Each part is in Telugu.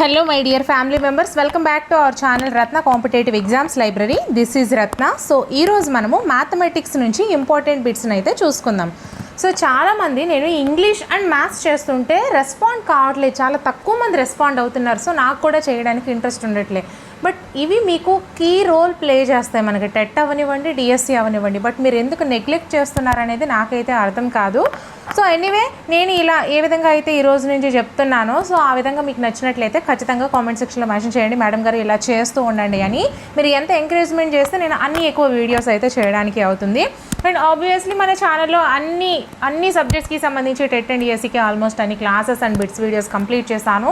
Hello my dear family members welcome back to our channel Ratna competitive exams library this is Ratna so ఈరోజు మనము మ్యాథమెటిక్స్ నుంచి ఇంపార్టెంట్ బిట్స్ని అయితే చూసుకుందాం. సో చాలామంది నేను ఇంగ్లీష్ అండ్ మ్యాథ్స్ చేస్తుంటే రెస్పాండ్ కావట్లేదు. చాలా తక్కువ మంది రెస్పాండ్ అవుతున్నారు. సో నాకు కూడా చేయడానికి ఇంట్రెస్ట్ ఉండట్లేదు బట్ ఇవి మీకు కీ రోల్ ప్లే చేస్తాయి మనకి. టెట్ అవనివ్వండి డిఎస్సి అవనివ్వండి. బట్ మీరు ఎందుకు నెగ్లెక్ట్ చేస్తున్నారనేది నాకైతే అర్థం కాదు. సో ఎనీవే నేను ఇలా ఏ విధంగా అయితే ఈ రోజు నుంచి చెప్తున్నానో సో ఆ విధంగా మీకు నచ్చినట్లయితే ఖచ్చితంగా కామెంట్ సెక్షన్లో మెన్షన్ చేయండి. మేడం గారు ఇలా చేస్తూ ఉండండి అని. మీరు ఎంత ఎంకరేజ్మెంట్ చేస్తే నేను అన్ని ఎక్కువ వీడియోస్ అయితే చేయడానికి అవుతుంది. అండ్ ఆబ్వియస్లీ మన ఛానల్లో అన్ని అన్ని సబ్జెక్ట్స్కి సంబంధించి టెట్ అండ్ డిఎస్సికి ఆల్మోస్ట్ అన్ని classes and bits videos complete చేశాను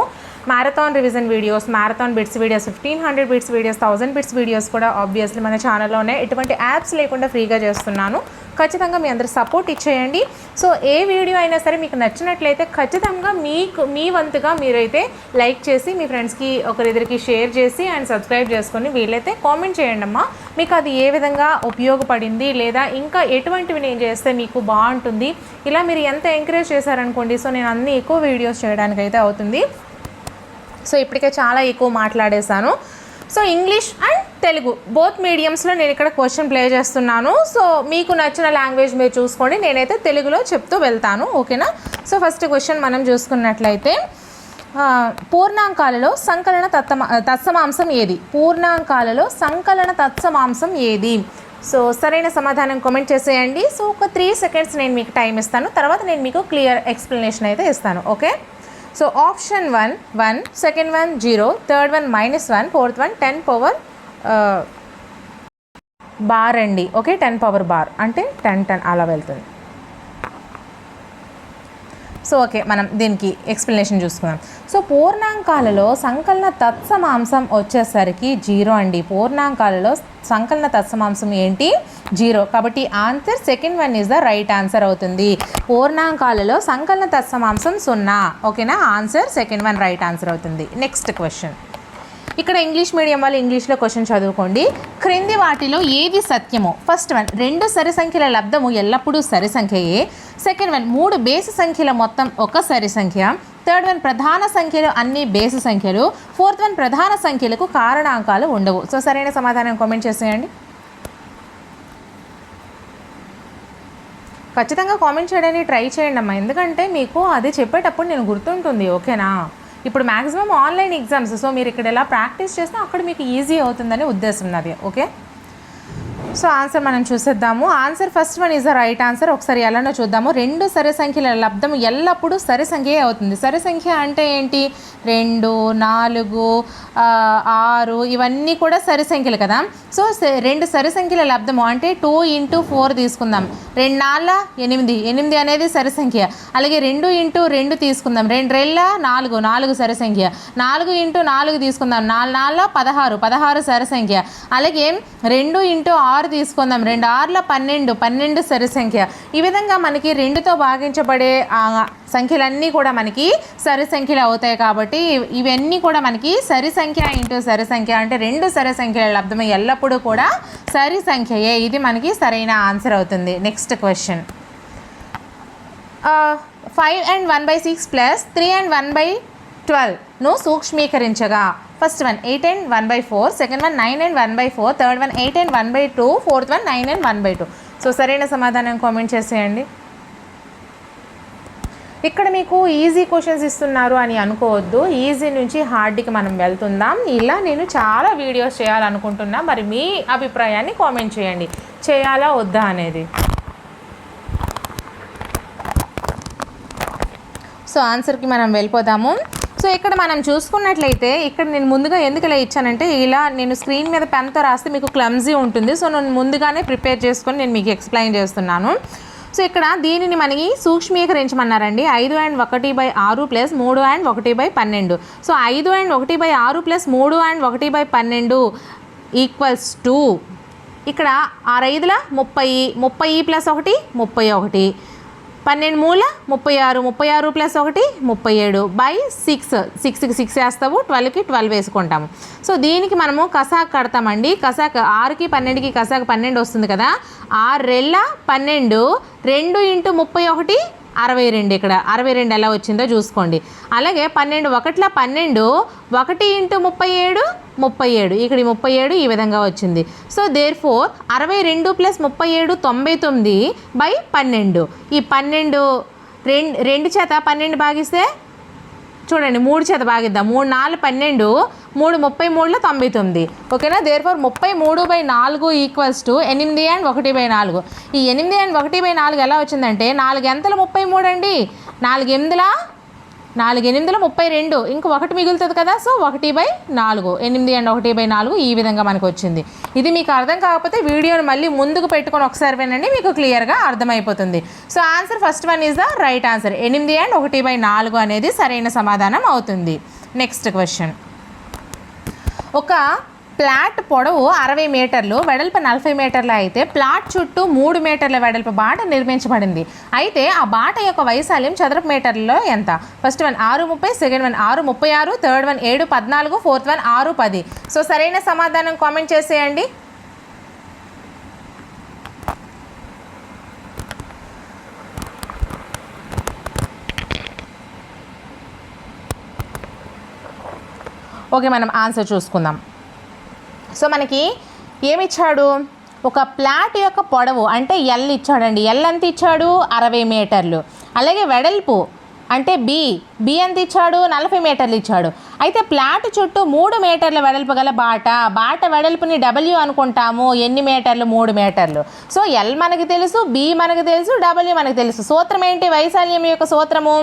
marathon revision videos marathon bits videos fifteen hundred bits videos thousand bits videos కూడా ఆబ్వియస్లీ మన ఛానల్లోనే ఎటువంటి యాప్స్ లేకుండా ఫ్రీగా చేస్తున్నాను. ఖచ్చితంగా మీ అందరు సపోర్ట్ ఇచ్చేయండి. సో ఏ వీడియో అయినా సరే మీకు నచ్చినట్లయితే ఖచ్చితంగా మీకు మీ వంతుగా మీరైతే లైక్ చేసి మీ ఫ్రెండ్స్కి ఒకరిద్దరికి షేర్ చేసి అండ్ సబ్స్క్రైబ్ చేసుకొని వీళ్ళైతే కామెంట్ చేయండి అమ్మా. మీకు అది ఏ విధంగా ఉపయోగపడింది లేదా ఇంకా ఎటువంటివి నేను చేస్తే మీకు బాగుంటుంది. ఇలా మీరు ఎంత ఎంకరేజ్ చేశారనుకోండి సో నేను అన్ని ఎక్కువ వీడియోస్ చేయడానికి అయితే అవుతుంది. సో ఇప్పటికే చాలా ఎక్కువ మాట్లాడేశాను. So English and Telugu both మీడియంస్లో నేను ఇక్కడ క్వశ్చన్ ప్లే చేస్తున్నాను. సో మీకు నచ్చిన లాంగ్వేజ్ మీరు చూసుకోండి. నేనైతే తెలుగులో చెప్తూ వెళ్తాను. ఓకేనా? సో ఫస్ట్ క్వశ్చన్ మనం చూసుకున్నట్లయితే పూర్ణాంకాలలో సంకలన తత్సమ తత్సమాంసం ఏది? పూర్ణాంకాలలో సంకలన తత్సమాంసం ఏది? సో సరైన సమాధానం కామెంట్ చేసేయండి. సో ఒక త్రీ సెకండ్స్ నేను మీకు టైం ఇస్తాను. తర్వాత నేను మీకు క్లియర్ ఎక్స్ప్లెనేషన్ అయితే ఇస్తాను. Okay so option one one second one zero third one minus one fourth one ten power bar అండి. ఓకే టెన్ పవర్ బార్ అంటే టెన్ టెన్ అలా వెళ్తుంది. సో ఓకే మనం దీనికి ఎక్స్ప్లెనేషన్ చూసుకుందాం. సో పూర్ణాంకాలలో సంకలన తత్సమాంసం వచ్చేసరికి జీరో అండి. పూర్ణాంకాలలో సంకలన తత్సమాంసం ఏంటి? జీరో. కాబట్టి answer second one is the right answer అవుతుంది. పూర్ణాంకాలలో సంకలన తత్సమాంసం సున్నా. ఓకేనా? Answer second one right answer అవుతుంది. నెక్స్ట్ క్వశ్చన్ ఇక్కడ ఇంగ్లీష్ మీడియం వాళ్ళు ఇంగ్లీష్లో క్వశ్చన్ చదువుకోండి. క్రింది వాటిలో ఏది సత్యమో? ఫస్ట్ వన్ రెండు సరి సంఖ్యల లబ్ధము ఎల్లప్పుడూ సరి సంఖ్యయే. సెకండ్ వన్ మూడు బేసి సంఖ్యల మొత్తం ఒక సరి సంఖ్య. థర్డ్ వన్ ప్రధాన సంఖ్యలు అన్ని బేసి సంఖ్యలు. ఫోర్త్ వన్ ప్రధాన సంఖ్యలకు కారణాంకాలు ఉండవు. సో సరైన సమాధానం కామెంట్ చేసేయండి. ఖచ్చితంగా కామెంట్ చేయడానికి ట్రై చేయండి అమ్మా. ఎందుకంటే మీకు అది చెప్పేటప్పుడు నేను గుర్తుంటుంది ఓకేనా? ఇప్పుడు మ్యాక్సిమం ఆన్లైన్ ఎగ్జామ్స్ సో మీరు ఇక్కడ ఎలా ప్రాక్టీస్ చేస్తే అక్కడ మీకు ఈజీ అవుతుందనే ఉద్దేశం నాది ఓకే సో ఆన్సర్ మనం చూసేద్దాము. Answer first one is the right answer. ఒకసారి ఎలానో చూద్దాము. రెండు సరి సంఖ్యల లబ్ధం ఎల్లప్పుడూ సరి సంఖ్యే అవుతుంది. సరి సంఖ్య అంటే ఏంటి? రెండు నాలుగు ఆరు ఇవన్నీ కూడా సరి సంఖ్యలు కదా. సో రెండు సరి సంఖ్యల లబ్ధము అంటే టూ ఇంటూ ఫోర్ తీసుకుందాం. రెండు నాళ్ళ ఎనిమిది. ఎనిమిది అనేది సరి సంఖ్య. అలాగే రెండు ఇంటూ రెండు తీసుకుందాం. రెండు రెళ్ళ నాలుగు. నాలుగు సరి సంఖ్య. నాలుగు ఇంటూ నాలుగు తీసుకుందాం. నాలుగు నాళ్ళ పదహారు. పదహారు సరి సంఖ్య. అలాగే రెండు ఇంటూ ఆరు ఆరు తీసుకుందాం. రెండు ఆరుల పన్నెండు పన్నెండు సరి సంఖ్య. ఈ విధంగా మనకి రెండుతో భాగించబడే సంఖ్యలన్నీ కూడా మనకి సరి సంఖ్యలు అవుతాయి కాబట్టి ఇవన్నీ కూడా మనకి సరి సంఖ్య ఇంటూ సరి సంఖ్య అంటే రెండు సరి సంఖ్యల లబ్ధం ఎల్లప్పుడూ కూడా సరి సంఖ్యయే. ఇది మనకి సరైన ఆన్సర్ అవుతుంది. Next question. Five and one by six plus three and one by ట్వెల్వ్ను సూక్ష్మీకరించగా. First one eight and one by four second one nine and one by four third one eight and one by two fourth one nine and one by two so సరైన సమాధానం కామెంట్ చేసేయండి. ఇక్కడ మీకు ఈజీ క్వశ్చన్స్ ఇస్తున్నారు అని అనుకోవద్దు. ఈజీ నుంచి హార్డ్కి మనం వెళ్తుందాం. ఇలా నేను చాలా వీడియోస్ చేయాలనుకుంటున్నా. మరి మీ అభిప్రాయాన్ని కామెంట్ చేయండి. చేయాలా వద్దా అనేది. సో ఆన్సర్కి మనం వెళ్ళిపోదాము. సో ఇక్కడ మనం చూసుకున్నట్లయితే ఇక్కడ నేను ముందుగా ఎందుకు ఇలా ఇచ్చానంటే ఇలా నేను స్క్రీన్ మీద పెన్తో రాస్తే మీకు క్లమ్జీ ఉంటుంది. సో నేను ముందుగానే ప్రిపేర్ చేసుకొని నేను మీకు ఎక్స్ప్లెయిన్ చేస్తున్నాను. సో ఇక్కడ దీనిని మనకి సూక్ష్మీకరించమన్నారండి. ఐదు అండ్ ఒకటి బై ఆరు ప్లస్ మూడు అండ్ ఒకటి బై పన్నెండు. సో ఐదు అండ్ ఒకటి బై ఆరు ప్లస్ మూడు అండ్ ఒకటి బై పన్నెండు ఈక్వల్స్ టు ఇక్కడ ఆరైదుల ముప్పై ముప్పై ప్లస్ ఒకటి ముప్పై ఒకటి. పన్నెండు మూల ముప్పై ఆరు ముప్పై ఆరు ప్లస్ ఒకటి ముప్పై ఏడు బై సిక్స్. సిక్స్కి సిక్స్ వేస్తావు ట్వెల్వ్కి ట్వెల్వ్ వేసుకుంటాము. సో దీనికి మనము కసాక్ కడతామండి. కసాక్ ఆరుకి పన్నెండుకి కసాక్ పన్నెండు వస్తుంది కదా. ఆరు రెళ్ళ పన్నెండు రెండు ఇంటూ ముప్పై ఒకటి అరవై రెండు ఇక్కడ. అరవై రెండు ఎలా వచ్చిందో చూసుకోండి. అలాగే పన్నెండు ఒకట్ల పన్నెండు ఒకటి ఇంటూ ముప్పై ఏడు ముప్పై ఏడు. ఇక్కడ ముప్పై ఏడు ఈ విధంగా వచ్చింది. సో దేర్ ఫోర్ అరవై రెండు ప్లస్ ముప్పై ఏడు తొంభై తొమ్మిది బై పన్నెండు. ఈ పన్నెండు రెండు రెండు చేత పన్నెండు భాగిస్తే చూడండి మూడు చేత భాగిద్దాం మూడు నాలుగు పన్నెండు మూడు ముప్పై మూడులో తొంభై తొమ్మిది. ఓకేనా? దేర్ ఫోర్ ముప్పై మూడు బై నాలుగు ఈక్వల్స్ టు ఎనిమిది అండ్ ఒకటి బై నాలుగు. ఈ ఎనిమిది అండ్ ఒకటి బై నాలుగు ఎలా వచ్చిందంటే నాలుగు ఎంతల ముప్పై మూడు అండి? నాలుగు ఎనిమిదిలా? నాలుగు ఎనిమిదిలో ముప్పై రెండు. ఇంక ఒకటి మిగులుతుంది కదా సో ఒకటి బై నాలుగు. ఎనిమిది అండ్ ఒకటి బై నాలుగు ఈ విధంగా మనకు వచ్చింది ఇది మీకు అర్థం కాకపోతే వీడియోని మళ్ళీ ముందుకు పెట్టుకొని ఒకసారి వినండి మీకు క్లియర్గా అర్థమైపోతుంది. So answer first one is the right answer. ఎనిమిది అండ్ ఒకటి బై నాలుగు అనేది సరైన సమాధానం అవుతుంది. Next question. ఒక ప్లాట్ పొడవు అరవై మీటర్లు వెడల్పు నలభై మీటర్లు అయితే ప్లాట్ చుట్టూ మూడు మీటర్ల వెడల్పు బాట నిర్మించబడింది. అయితే ఆ బాట యొక్క వైశాల్యం చదరపు మీటర్లలో ఎంత? ఫస్ట్ వన్ ఆరు ముప్పై సెకండ్ వన్ ఆరు ముప్పై ఆరు థర్డ్ వన్ ఏడు పద్నాలుగు ఫోర్త్ వన్ ఆరు పది. సో సరైన సమాధానం కామెంట్ చేసేయండి. ఓకే మనం ఆన్సర్ చూసుకుందాం. సో మనకి ఏమి ఇచ్చాడు ఒక ప్లాట్ యొక్క పొడవు అంటే ఎల్ ఇచ్చాడండి. ఎల్ ఎంత ఇచ్చాడు? అరవై మీటర్లు. అలాగే వెడల్పు అంటే బి బి ఎంత ఇచ్చాడు? నలభై మీటర్లు ఇచ్చాడు. అయితే ప్లాట్ చుట్టూ మూడు మీటర్ల వెడల్పు గల బాట. బాట వెడల్పుని డబ్ల్యూ అనుకుంటాము. ఎన్ని మీటర్లు? మూడు మీటర్లు. సో ఎల్ మనకి తెలుసు బి మనకు తెలుసు డబ్ల్యూ మనకు తెలుసు. సూత్రం ఏంటి? వైశాల్యం యొక్క సూత్రము?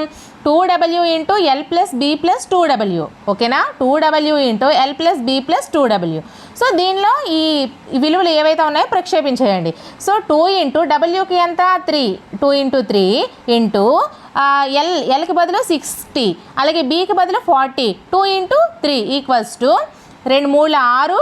Two W into L plus B plus two W ఓకేనా two W into L plus B plus two W so దీనిలో ఈ విలువలు ఏవైతే ఉన్నాయో ప్రక్షేపించేయండి. సో టూ ఇంటూ డబ్ల్యూకి ఎంత? Three. Two into three into L ఎల్కి బదులు సిక్స్టీ. అలాగే బీకి బదులు forty. Two into three equals to రెండు మూడు ఆరు.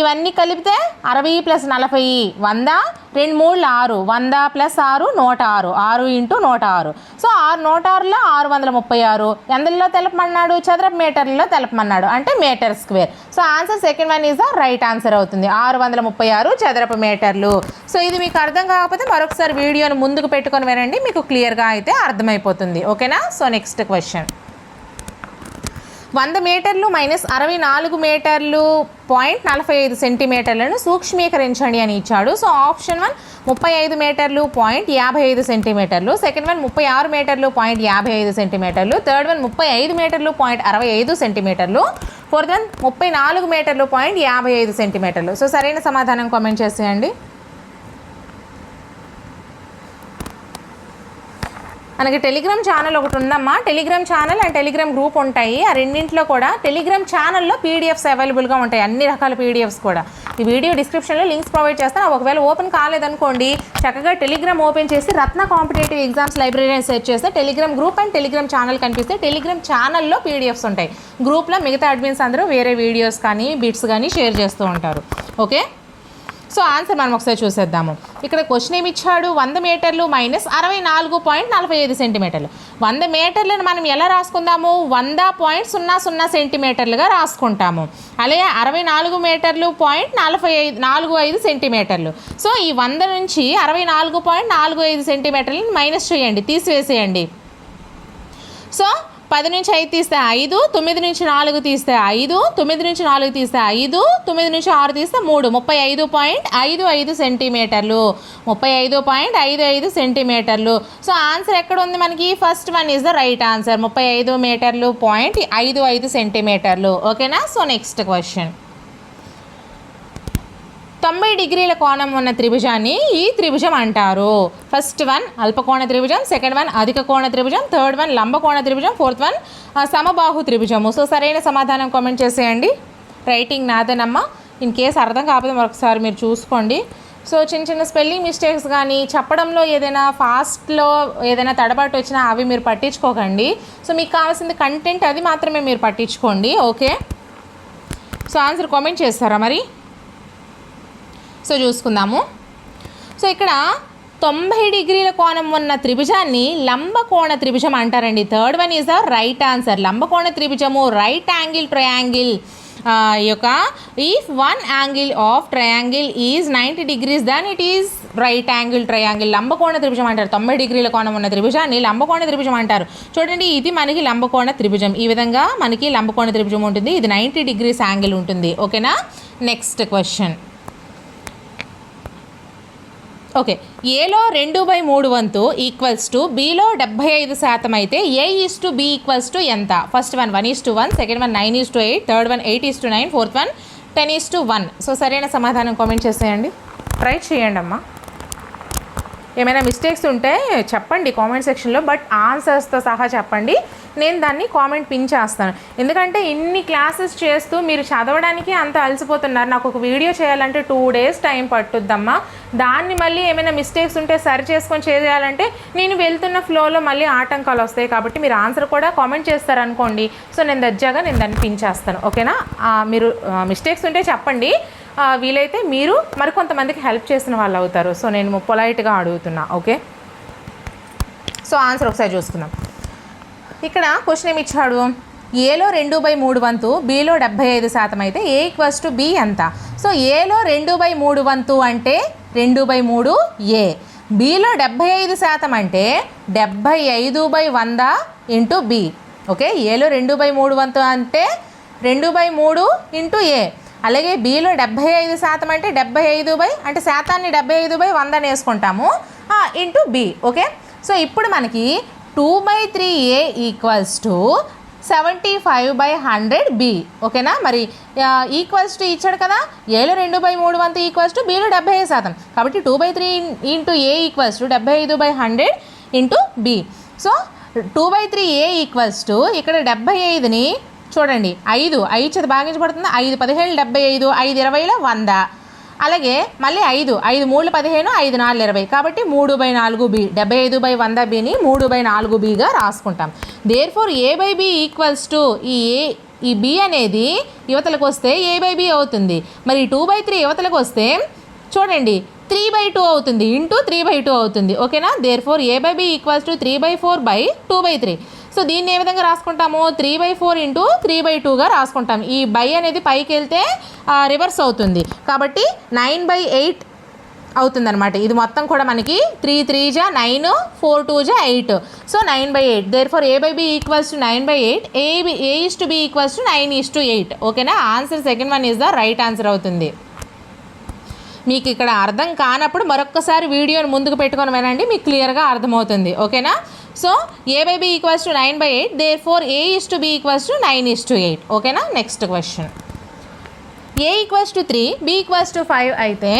ఇవన్నీ కలిపితే అరవై ప్లస్ నలభై వంద రెండు మూడు ఆరు వంద ప్లస్ ఆరు నూట ఆరు ఆరు ఇంటూ నూట ఆరు. సో ఆరు నూట ఆరులో ఆరు వందల ముప్పై ఆరు. ఎందులో తెలపమన్నాడు? చదరపు మీటర్లలో తెలపమన్నాడు. అంటే metre square. So answer second one is the right answer అవుతుంది. ఆరు వందల ముప్పై ఆరు చదరపు మీటర్లు. సో ఇది మీకు అర్థం కాకపోతే మరొకసారి వీడియోని ముందుకు పెట్టుకొని వినండి. మీకు క్లియర్గా అయితే అర్థమైపోతుంది. ఓకేనా? So next question. వంద మీటర్లు మైనస్ అరవై నాలుగు మీటర్లు పాయింట్ నలభై ఐదు సెంటీమీటర్లను సూక్ష్మీకరించండి అని ఇచ్చాడు. సో ఆప్షన్ వన్ ముప్పై ఐదు మీటర్లు పాయింట్ యాభై ఐదు సెంటీమీటర్లు సెకండ్ వన్ ముప్పై ఆరు మీటర్లు పాయింట్ యాభై ఐదు సెంటీమీటర్లు థర్డ్ వన్ ముప్పై ఐదు మీటర్లు పాయింట్ అరవై ఐదు సెంటీమీటర్లు ఫోర్త్ వన్ ముప్పై నాలుగు మీటర్లు పాయింట్ యాభై ఐదు సెంటీమీటర్లు. సో సరైన సమాధానం కామెంట్ చేసేయండి. మనకి టెలిగ్రామ్ ఛానల్ ఒకటి ఉందమ్మా. Telegram channel and Telegram group ఉంటాయి. ఆ రెండింటిలో కూడా టెలిగ్రామ్ ఛానల్లో పీడిఎఫ్స్ అవైలబుల్గా ఉంటాయి. అన్ని రకాల పీడిఎఫ్స్ కూడా. ఈ వీడియో డిస్క్రిప్షన్లో లింక్స్ ప్రొవైడ్ చేస్తాను. ఒకవేళ ఓపెన్ కాలేదనుకోండి చక్కగా టెలిగ్రామ్ ఓపెన్ చేసి రత్న కాంపిటేటివ్ ఎగ్జామ్స్ లైబ్రరీ అని సెర్చ్ చేస్తే Telegram group and Telegram channel కనిపిస్తే టెలిగ్రామ్ ఛానల్లో పీడిఎఫ్స్ ఉంటాయి. గ్రూప్లో మిగతా అడ్మిన్స్ అందరూ వేరే వీడియోస్ కానీ బిట్స్ కానీ షేర్ చేస్తూ ఉంటారు. ఓకే? సో ఆన్సర్ మనం ఒకసారి చూసేద్దాము. ఇక్కడ క్వశ్చన్ ఏమి ఇచ్చాడు? వంద మీటర్లు మైనస్ అరవై నాలుగు పాయింట్ నలభై ఐదు సెంటీమీటర్లు. వంద మీటర్లను మనం ఎలా రాసుకుందాము? వంద పాయింట్ సున్నా సున్నా సెంటీమీటర్లుగా రాసుకుంటాము. అలాగే అరవై నాలుగు మీటర్లు పాయింట్ నలభై ఐదు నాలుగు ఐదు సెంటీమీటర్లు. సో ఈ వంద నుంచి అరవై నాలుగు పాయింట్ నాలుగు ఐదు సెంటీమీటర్లను మైనస్ చేయండి తీసివేసేయండి. సో పది నుంచి ఐదు తీస్తే ఐదు తొమ్మిది నుంచి నాలుగు తీస్తే ఐదు తొమ్మిది నుంచి నాలుగు తీస్తే ఐదు తొమ్మిది నుంచి ఆరు తీస్తే మూడు. ముప్పై ఐదు పాయింట్ ఐదు ఐదు సెంటీమీటర్లు. ముప్పై ఐదు పాయింట్ ఐదు ఐదు సెంటీమీటర్లు. సో ఆన్సర్ ఎక్కడ ఉంది మనకి? First one is the right answer. ముప్పై ఐదు మీటర్లు పాయింట్ ఐదు ఐదు సెంటీమీటర్లు. ఓకేనా? So next question. తొంభై డిగ్రీల కోణం ఉన్న త్రిభుజాన్ని ఈ త్రిభుజం అంటారు. ఫస్ట్ వన్ అల్పకోణ త్రిభుజం సెకండ్ వన్ అధిక కోణ త్రిభుజం థర్డ్ వన్ లంబకోణ త్రిభుజం ఫోర్త్ వన్ సమబాహు త్రిభుజము. సో సరైన సమాధానం కామెంట్ చేసేయండి. రైటింగ్ నాదేనమ్మ ఇన్ కేసు అర్థం కాకపోతే మరొకసారి మీరు చూసుకోండి. సో చిన్న చిన్న స్పెల్లింగ్ మిస్టేక్స్ కానీ చెప్పడంలో ఏదైనా ఫాస్ట్లో ఏదైనా తడబాటు వచ్చినా అవి మీరు పట్టించుకోకండి. సో మీకు కావాల్సింది కంటెంట్ అది మాత్రమే మీరు పట్టించుకోండి. ఓకే సో ఆన్సర్ కామెంట్ చేస్తారా మరి? సో చూసుకుందాము. సో ఇక్కడ తొంభై డిగ్రీల కోణం ఉన్న త్రిభుజాన్ని లంబకోణ త్రిభుజం అంటారండి. Third one is the right answer లంబకోణ త్రిభుజము రైట్ యాంగిల్ ట్రయాంగిల్ ఈ యొక్క if one angle of triangle is ninety degrees then it is right angle triangle లంబకోణ త్రిభుజం అంటారు. తొంభై డిగ్రీల కోణం ఉన్న త్రిభుజాన్ని లంబకోణ త్రిభుజం అంటారు. చూడండి ఇది మనకి లంబకోణ త్రిభుజం. ఈ విధంగా మనకి లంబకోణ త్రిభుజం ఉంటుంది. ఇది నైంటీ డిగ్రీస్ యాంగిల్ ఉంటుంది. ఓకేనా నెక్స్ట్ క్వశ్చన్ ఓకే. ఏలో రెండు బై మూడు వంతు ఈక్వల్స్ టు బీలో డెబ్బై ఐదు శాతం అయితే A is to B equals to ఎంత? First one one is to one second one nine is to eight third one eight is to nine fourth one ten is to one so సరైన సమాధానం కామెంట్ చేసేయండి. ట్రై చేయండి అమ్మా ఏమైనా మిస్టేక్స్ ఉంటే చెప్పండి కామెంట్ సెక్షన్లో బట్ ఆన్సర్స్తో సహా చెప్పండి. నేను దాన్ని కామెంట్ పిన్ చేస్తాను. ఎందుకంటే ఇన్ని క్లాసెస్ చేస్తూ మీరు చదవడానికి అంత అలసిపోతున్నారు. నాకు ఒక వీడియో చేయాలంటే టూ డేస్ టైం పట్టుద్దమ్మా. దాన్ని మళ్ళీ ఏమైనా మిస్టేక్స్ ఉంటే సరి చేసుకొని చేయాలంటే నేను వెళ్తున్న ఫ్లోలో మళ్ళీ ఆటంకాలు వస్తాయి కాబట్టి మీరు ఆన్సర్ కూడా కామెంట్ చేస్తారనుకోండి. సో నేను దర్జాగా నేను దాన్ని పిన్ చేస్తాను. ఓకేనా మీరు మిస్టేక్స్ ఉంటే చెప్పండి. వీలైతే మీరు మరికొంతమందికి హెల్ప్ చేసిన వాళ్ళు అవుతారు. సో నేను పొలైట్గా అడుగుతున్నా ఓకే? సో ఆన్సర్ ఒకసారి చూసుకుందాం ఇక్కడ క్వశ్చన్ ఏమి ఇచ్చాడు? ఏలో రెండు బై మూడు వంతు బీలో డెబ్బై ఐదు శాతం అయితే ఏ ఈక్వల్స్ టు బి ఎంత? సో ఏలో రెండు బై మూడు వంతు అంటే రెండు బై మూడు ఏ. బీలో డెబ్బై ఐదు శాతం అంటే డెబ్బై ఐదు బై వంద ఇంటూ బి. ఓకే? ఏలో రెండు బై మూడు వంతు అంటే రెండు బై మూడు ఇంటూ ఏ. అలాగే బీలో డెబ్బై ఐదు శాతం అంటే డెబ్బై ఐదు బై అంటే శాతాన్ని డెబ్బై ఐదు బై వంద వేసుకుంటాము. Into B okay? సో ఇప్పుడు మనకి two by three A equals to seventy five by hundred B ఓకేనా? మరి ఈక్వల్స్ టు ఇచ్చాడు కదా? ఏలో రెండు బై మూడు వంతు ఈక్వల్స్ టు బీలో డెబ్బై ఐదు శాతం. కాబట్టి two by three into A equals to డెబ్బై ఐదు by hundred into B so two by three A equals to ఇక్కడ డెబ్బై ఐదుని చూడండి ఐదు ఐదు చేత భాగించబడుతుంది ఐదు పదిహేను డెబ్బై ఐదు ఐదు ఇరవైలో వంద. అలాగే మళ్ళీ ఐదు ఐదు మూడు పదిహేను ఐదు నాలుగు ఇరవై. కాబట్టి మూడు బై నాలుగు బి డెబ్బై ఐదు బై వంద బిని మూడు బై నాలుగు బిగా రాసుకుంటాం. Therefore A by B equals to ఈ ఏ ఈ బి అనేది యువతలకు వస్తే ఏ బై బి అవుతుంది. మరి టూ బై త్రీ యువతలకు వస్తే చూడండి త్రీ బై టూ అవుతుంది. ఇంటూ త్రీ బై టూ అవుతుంది. ఓకేనా? Therefore A by B equals to three by four by two by three so దీన్ని ఏ విధంగా రాసుకుంటాము? Three by four into three by టూగా రాసుకుంటాం ఈ బై అనేది పైకి వెళ్తే రివర్స్ అవుతుంది. కాబట్టి నైన్ బై ఎయిట్ అవుతుందన్నమాట. ఇది మొత్తం కూడా మనకి త్రీ త్రీ జా నైన్ ఫోర్ టూ జా eight. So nine by eight. Therefore A by B equals to nine by eight A B A is to B equals to nine is to eight ఓకేనా answer second one is the right answer అవుతుంది. మీకు ఇక్కడ అర్థం కానప్పుడు మరొక్కసారి వీడియోని ముందుకు పెట్టుకొని వినండి. మీకు క్లియర్గా అర్థమవుతుంది. ఓకేనా so A by B equals to nine by eight therefore A is to B equals to nine is to eight ఓకేనా next question A equals to three B equals to five అయితే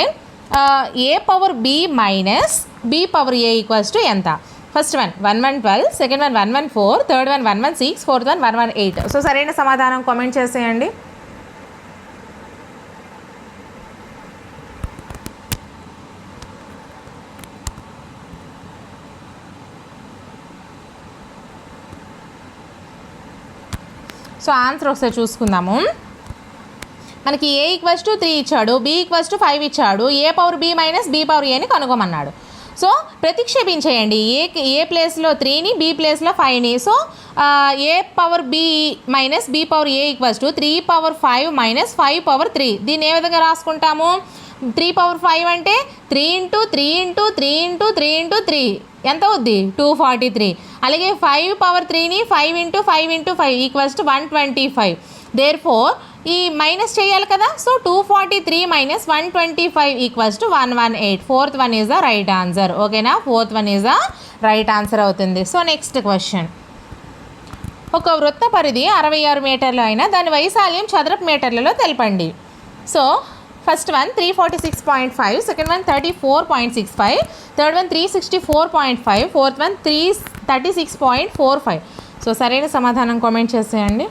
A power B minus B power A equals to ఎంత? First one one one twelve second one one one four third one one one six fourth one one one eight so సరైన సమాధానం కామెంట్ చేసేయండి. సో ఆన్సర్ ఒకసారి చూసుకుందాము. మనకి ఏ ఈక్వల్స్ టు త్రీ ఇచ్చాడు బి ఈక్వల్స్ టు ఫైవ్ ఇచ్చాడు A power B minus B power ఏని కనుగొమన్నాడు. సో ప్రతిక్షేపించేయండి ఏ ఏ ప్లేస్లో త్రీని బి ప్లేస్లో ఫైవ్ని. So A power B minus B power A equals to three power five minus five power three. దీన్ని ఏ విధంగా రాసుకుంటాము? త్రీ పవర్ ఫైవ్ అంటే three into three into three into three into three. ఎంత అవుద్ది? టూ ఫార్టీ త్రీ అలాగే ఫైవ్ పవర్ త్రీని five into five into five equals to one twenty five therefore ఈ మైనస్ చేయాలి కదా? So two forty three minus one twenty five equals to one one eight fourth one is the right answer ఓకేనా fourth one is the right answer అవుతుంది. సో నెక్స్ట్ క్వశ్చన్ ఒక వృత్త పరిధి అరవై ఆరు మీటర్లు అయినా దాని వైశాల్యం చదరపు మీటర్లలో తెలపండి. So first one three forty six point five second one thirty four point six five third one three sixty four point five fourth one three thirty six point four five so సరైన సమాధానం కామెంట్ చేసేయండి.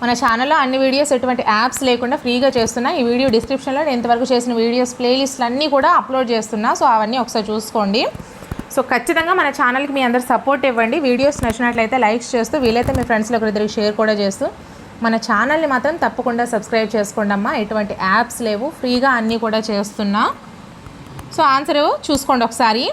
మన ఛానల్లో అన్ని వీడియోస్ ఎటువంటి యాప్స్ లేకుండా ఫ్రీగా చేస్తున్నా ఈ వీడియో డిస్క్రిప్షన్లో నేను ఇంతవరకు చేసిన వీడియోస్ ప్లేలిస్ట్లు అన్నీ కూడా అప్లోడ్ చేస్తున్నా. సో అవన్నీ ఒకసారి చూసుకోండి. సో ఖచ్చితంగా మన ఛానల్కి మీ అందరు సపోర్ట్ ఇవ్వండి. వీడియోస్ నచ్చినట్లయితే లైక్స్ చేస్తూ వీలైతే మీ ఫ్రెండ్స్లో ఒకరిద్దరికి షేర్ కూడా చేస్తూ మన ఛానల్ని మాత్రం తప్పకుండా సబ్స్క్రైబ్ చేసుకోండి అమ్మా. ఎటువంటి యాప్స్ లేవు. ఫ్రీగా అన్నీ కూడా చేస్తున్నా. సో ఆన్సర్ చూసుకోండి ఒకసారి.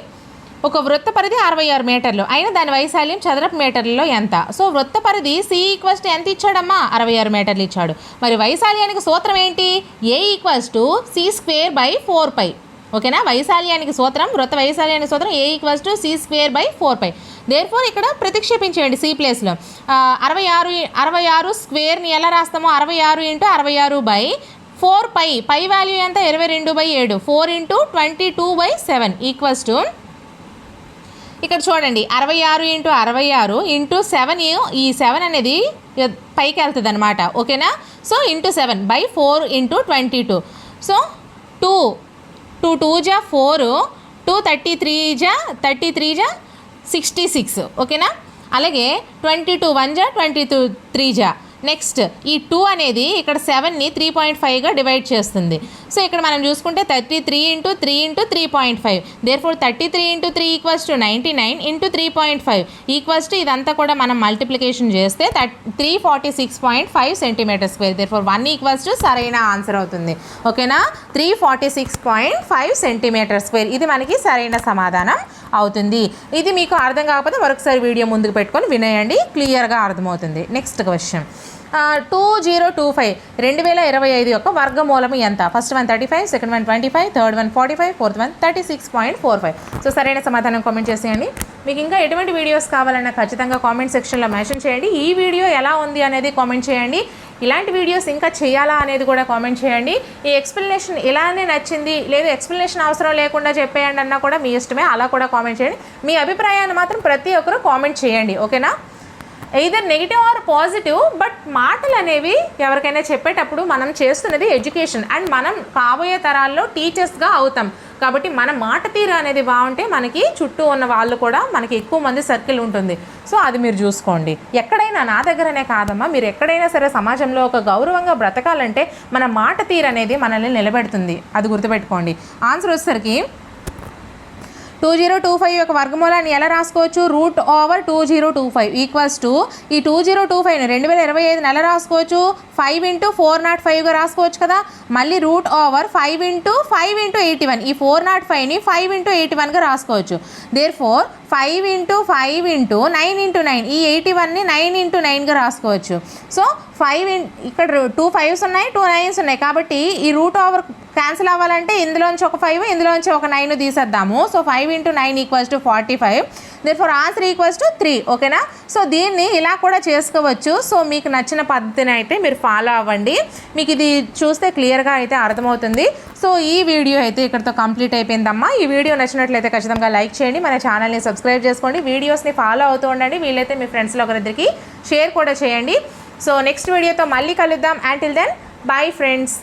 ఒక వృత్త పరిధి అరవై ఆరు మీటర్లు. అయినా దాని వైశాల్యం చదరపు మీటర్లలో ఎంత? సో వృత్త పరిధి సి ఈక్వల్స్ టు ఎంత ఇచ్చాడమ్మా? అరవై ఆరు మీటర్లు ఇచ్చాడు. మరి వైశాల్యానికి సూత్రం ఏంటి? A equals to C square by four pi ఓకేనా? వైశాల్యానికి సూత్రం వృత్త వైశాల్యానికి సూత్రం A equals to C square by four pi therefore ఇక్కడ ప్రతిక్షేపించేయండి సి ప్లేస్లో అరవై ఆరు అరవై ఆరు స్క్వేర్ని ఎలా రాస్తామో? అరవై ఆరు ఇంటూ అరవై ఆరు by four pi pi value ఎంత? ఇరవై రెండు బై ఏడు. Four into twenty two by seven equals to ఇక్కడ చూడండి. అరవై ఆరు ఇంటూ అరవై ఆరు ఇంటూ సెవెన్ ఈ సెవెన్ అనేది పైకి వెళ్తుంది అనమాట ఓకేనా? So into seven by four into twenty two so two two two జా ఫోర్ టూ థర్టీ త్రీ జా థర్టీ త్రీ జా సిక్స్టీ సిక్స్ ఓకేనా? అలాగే ట్వంటీ టూ వన్ జా ట్వంటీ టూ త్రీ జా. నెక్స్ట్ ఈ టూ అనేది ఇక్కడ సెవెన్ని త్రీ పాయింట్ ఫైవ్గా డివైడ్ చేస్తుంది. సో ఇక్కడ మనం చూసుకుంటే thirty three into three into three point five. Therefore thirty three into three equals to ninety nine into three point five. Equals to ఇదంతా కూడా మనం మల్టిప్లికేషన్ చేస్తే three forty six point five centimetre square. Therefore one equals to సరైన ఆన్సర్ అవుతుంది. ఓకేనా? Three forty six point five centimetre square. ఇది మనకి సరైన సమాధానం అవుతుంది. ఇది మీకు అర్థం కాకపోతే మరొకసారి వీడియో ముందుకు పెట్టుకొని వినేయండి. క్లియర్గా అర్థమవుతుంది. Next question two zero two five రెండు వేల ఇరవై ఐదు యొక్క వర్గమూలం ఎంత? First one thirty five second one twenty five third one forty five fourth one thirty six point four five so సరైన సమాధానం కామెంట్ చేసేయండి. మీకు ఇంకా ఎటువంటి వీడియోస్ కావాలన్నా ఖచ్చితంగా కామెంట్ సెక్షన్లో మెన్షన్ చేయండి. ఈ వీడియో ఎలా ఉంది అనేది కామెంట్ చేయండి. ఇలాంటి వీడియోస్ ఇంకా చేయాలా అనేది కూడా కామెంట్ చేయండి. ఈ ఎక్స్ప్లెనేషన్ ఇలానే నచ్చింది లేదు ఎక్స్ప్లెనేషన్ అవసరం లేకుండా చెప్పేయండి అన్నా కూడా మీ ఇష్టమే అలా కూడా కామెంట్ చేయండి. మీ అభిప్రాయాన్ని మాత్రం ప్రతి ఒక్కరూ కామెంట్ చేయండి. ఓకేనా either negative or positive but మాటలు అనేవి ఎవరికైనా చెప్పేటప్పుడు మనం చేస్తున్నది ఎడ్యుకేషన్ అండ్ మనం కాబోయే తరాల్లో టీచర్స్గా అవుతాం. కాబట్టి మన మాట తీరు అనేది బాగుంటే మనకి చుట్టూ ఉన్న వాళ్ళు కూడా మనకి ఎక్కువ మంది సర్కిల్ ఉంటుంది. సో అది మీరు చూసుకోండి. ఎక్కడైనా నా దగ్గరనే కాదమ్మా మీరు ఎక్కడైనా సరే సమాజంలో ఒక గౌరవంగా బ్రతకాలంటే మన మాట తీరు అనేది మనల్ని నిలబెడుతుంది. అది గుర్తుపెట్టుకోండి. ఆన్సర్ వచ్చేసరికి టూ జీరో టూ ఫైవ్ యొక్క వర్గమూలాన్ని ఎలా రాసుకోవచ్చు? Root over two zero two five equals to ఈ టూ జీరో టూ ఫైవ్ని రెండు వేల ఇరవై ఐదుని ఎలా రాసుకోవచ్చు? ఫైవ్ ఇంటూ ఫోర్ నాట్ ఫైవ్గా రాసుకోవచ్చు కదా. మళ్ళీ root over five into five into eighty one ఈ ఫోర్ నాట్ ఫైవ్ని ఫైవ్ ఇంటూ ఎయిటీ వన్గా రాసుకోవచ్చు. Therefore five into five into nine into nine ఈ ఎయిటీ వన్ని నైన్ ఇంటూ నైన్గా రాసుకోవచ్చు. సో ఫైవ్ ఇన్ ఇక్కడ టూ ఫైవ్స్ ఉన్నాయి టూ నైన్స్ ఉన్నాయి. కాబట్టి ఈ రూట్ ఓవర్ క్యాన్సిల్ అవ్వాలంటే ఇందులోంచి ఒక ఫైవ్ ఇందులోంచి ఒక nine తీసేద్దాము. So five into nine equals to forty five. Therefore answer equals to three ఓకేనా? సో దీన్ని ఇలా కూడా చేసుకోవచ్చు. సో మీకు నచ్చిన పద్ధతిని అయితే మీరు ఫాలో అవ్వండి. మీకు ఇది చూస్తే క్లియర్గా అయితే అర్థమవుతుంది. సో ఈ వీడియో అయితే ఇక్కడతో కంప్లీట్ అయిపోయిందమ్మా. ఈ వీడియో నచ్చినట్లయితే ఖచ్చితంగా లైక్ చేయండి. మన ఛానల్ని సబ్స్క్రైబ్ చేసుకోండి. వీడియోస్ని ఫాలో అవుతూ ఉండండి. వీలైతే మీ ఫ్రెండ్స్లో ఒకరిద్దరికి షేర్ కూడా చేయండి. సో నెక్స్ట్ వీడియోతో మళ్ళీ కలుద్దాం. Till then bye friends